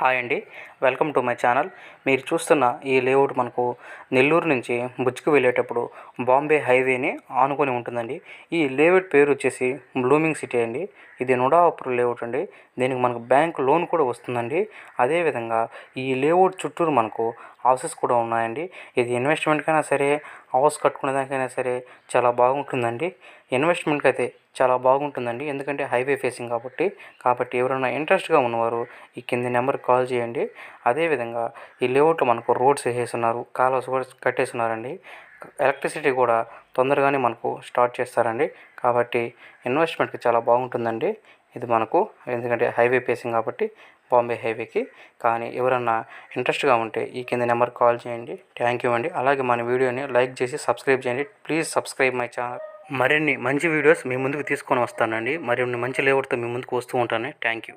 Hi అండి. Welcome to my channel. మీరు చూస్తున్న ఈ లేఅవుట్ మనకు నెల్లూరు నుంచి బుజ్జికి వెళ్ళేటప్పుడు బాంబే హైవేని ఆనుకొని ఉంటుందండి. ఈ లేఅవుట్ పేరు వచ్చేసి బ్లూమింగ్ సిటీ అండి. ఇది నుడాపురం లేఅవుట్ అండి. దీనికి మనకు బ్యాంక్ లోన్ కూడా వస్తుందండి. అదేవిధంగా ఈ లేఅవుట్ చుట్టూరు మనకు హౌసెస్ కూడా ఉన్నాయండి. ఇది ఇన్వెస్ట్మెంట్కైనా సరే హౌస్ కట్టుకునే దానికైనా సరే చాలా బాగుంటుందండి. ఇన్వెస్ట్మెంట్కి అయితే చాలా బాగుంటుందండి. ఎందుకంటే హైవే ఫేసింగ్ కాబట్టి కాబట్టి ఎవరైనా ఇంట్రెస్ట్గా ఉన్నవారు ఈ కింది నెంబర్కి కాల్ చేయండి. అదేవిధంగా ఈ లేఅవుట్లో మనకు రోడ్స్ వేసేస్తున్నారు కాలువస్ కూడా కట్టేస్తున్నారండి. ఎలక్ట్రిసిటీ కూడా తొందరగానే మనకు స్టార్ట్ చేస్తారండి. కాబట్టి ఇన్వెస్ట్మెంట్కి చాలా బాగుంటుందండి. ఇది మనకు ఎందుకంటే హైవే పేసింగ్ కాబట్టి బాంబే హైవేకి. కానీ ఎవరన్నా ఇంట్రెస్ట్గా ఉంటే ఈ కింద నెంబర్ కాల్ చేయండి. థ్యాంక్ యూ అండి. అలాగే మన వీడియోని లైక్ చేసి సబ్స్క్రైబ్ చేయండి. Please subscribe my channel. మరిన్ని మంచి వీడియోస్ మీ ముందుకు తీసుకొని వస్తానండి. మరిన్ని మంచి లేవర్తో మీ ముందుకు వస్తూ ఉంటాను. Thank you.